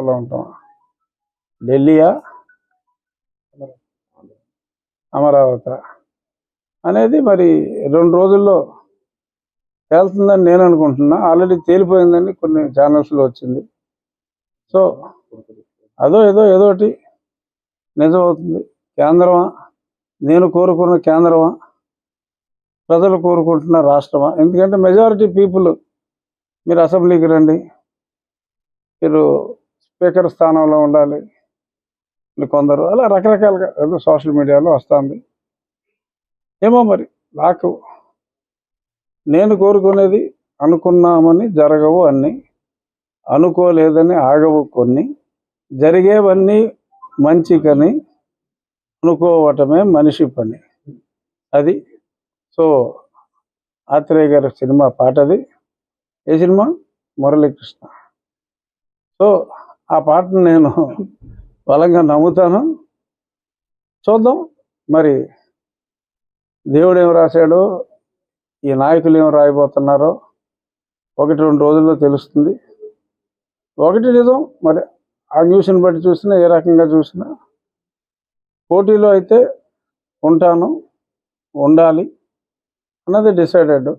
లో ఉంటాం. ఢిల్లీయా? అమరావతి. అనేది మరి రెండు రోజుల్లో తేలుతుందని నేను అనుకుంటున్నా. ఆల్రెడీ తేలిపోయిందని కొన్ని ఛానల్స్లో వచ్చింది. సో అదో ఏదో ఏదో ఒకటి నిజం అవుతుంది కేంద్రమా? నేను కోరుకున్న కేంద్రమా? ప్రజలు కోరుకుంటున్న రాష్ట్రమా? ఎందుకంటే మెజారిటీ పీపుల్ మీరు అసెంబ్లీకి రండి. మీరు స్పీకర్ స్థానంలో ఉండాలి. కొందరు అలా రకరకాలుగా ఏదో సోషల్ మీడియాలో వస్తుంది. ఏమో మరి నాకు నేను కోరుకునేది అనుకున్నామని జరగవు అన్నీ అనుకోలేదని ఆగవు కొన్ని జరిగేవన్నీ మంచికని అనుకోవటమే మనిషి పని. అది సో ఆత్రేయ గారి సినిమా పాటది. ఏ సినిమా? మురళీకృష్ణ. సో ఆ పాటను నేను బలంగా నమ్ముతాను. చూద్దాం. మరి దేవుడు ఏం రాశాడో ఈ నాయకులు ఏం రాయబోతున్నారో ఒకటి రెండు రోజుల్లో తెలుస్తుంది. ఒకటి నిజం మరి ఆ న్యూస్ని బట్టి చూసినా ఏ రకంగా చూసినా పోటీలో అయితే ఉంటాను ఉండాలి అన్నది డిసైడెడ్.